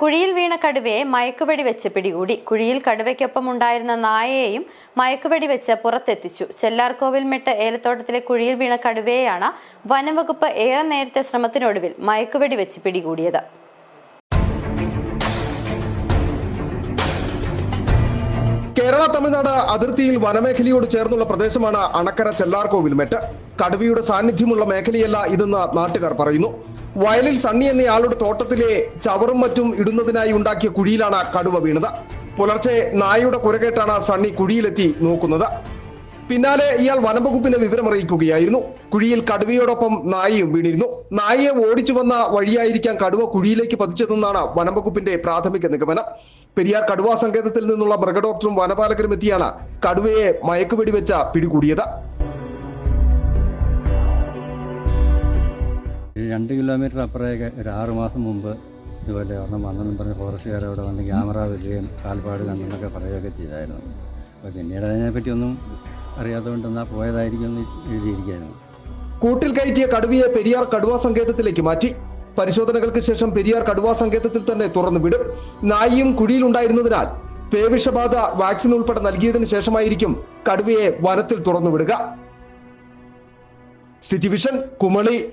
കുഴിയിൽ വീണ കടുവയെ മയക്കുവെടി വെച്ച് പിടികൂടി. കുഴിയിൽ കടുവയ്ക്കൊപ്പം ഉണ്ടായിരുന്ന നായയെയും മയക്കുവെടി വെച്ച് പുറത്തെത്തിച്ചു. ചെല്ലാർകോവിൽ മെട്ട് ഏലത്തോട്ടത്തിലെ കുഴിയിൽ വീണ കടുവയെയാണ് വനംവകുപ്പ് ഏറെ നേരത്തെ ശ്രമത്തിനൊടുവിൽ മയക്കുവെടി വെച്ച് പിടികൂടിയത്. കേരള തമിഴ്നാട് അതിർത്തിയിൽ വനമേഖലയോട് ചേർന്നുള്ള പ്രദേശമാണ് അണക്കര ചെല്ലാർകോവിൽ ചെല്ലാർകോവിൽമെട്ട് കടുവയുടെ സാന്നിധ്യമുള്ള മേഖലയല്ല ഇതെന്ന് നാട്ടുകാർ പറയുന്നു. വയലിൽ സണ്ണി എന്നയാളുടെ തോട്ടത്തിലെ ചവറും മറ്റും ഇടുന്നതിനായി ഉണ്ടാക്കിയ കുഴിയിലാണ് കടുവ വീണത്. പുലർച്ചെ നായയുടെ കുരകേട്ടാണ് സണ്ണി കുഴിയിലെത്തി നോക്കുന്നത്. പിന്നാലെ ഇയാൾ വനംവകുപ്പിനെ വിവരമറിയിക്കുകയായിരുന്നു. കുഴിയിൽ കടുവയോടൊപ്പം നായയും വീണിരുന്നു. നായയെ ഓടിച്ചു വന്ന വഴിയായിരിക്കാം കടുവ കുഴിയിലേക്ക് പതിച്ചതെന്നാണ് വനംവകുപ്പിന്റെ പ്രാഥമിക നിഗമനം. പെരിയാർ കടുവാ സങ്കേതത്തിൽ നിന്നുള്ള മൃഗഡോക്ടറും വനപാലകരും എത്തിയാണ് കടുവയെ മയക്കുവെടി വെച്ച പിടികൂടിയത്. രണ്ട് കിലോമീറ്റർ അപ്പുറമൊക്കെ ഒരു ആറ് മാസം മുമ്പ് ഇതുപോലെ ഒരെണ്ണം വന്നെന്നും പറഞ്ഞ് ഫോറസ്റ്റുകാരെ അവിടെ വന്ന് ക്യാമറ വലിയ കാൽപ്പാട് കണ്ടെന്നൊക്കെ പറയുകയൊക്കെ ചെയ്തായിരുന്നു. അപ്പോൾ പിന്നീട് അതിനെപ്പറ്റി ഒന്നും അറിയാത്തതുകൊണ്ട് എന്നാൽ പോയതായിരിക്കും എന്ന് എഴുതിയിരിക്കുകയായിരുന്നു. കൂട്ടിൽ കയറ്റിയ കടുവയെ പെരിയാർ കടുവാ സങ്കേതത്തിലേക്ക് മാറ്റി. പരിശോധനകൾക്ക് ശേഷം പെരിയാർ കടുവാ സങ്കേതത്തിൽ തന്നെ തുറന്നു വിടും. നായിയും കുഴിയിലുണ്ടായിരുന്നതിനാൽ പേവിഷബാധ വാക്സിൻ ഉൾപ്പെടെ നൽകിയതിനു ശേഷമായിരിക്കും കടുവയെ വനത്തിൽ തുറന്നു വിടുക. City vision Kumily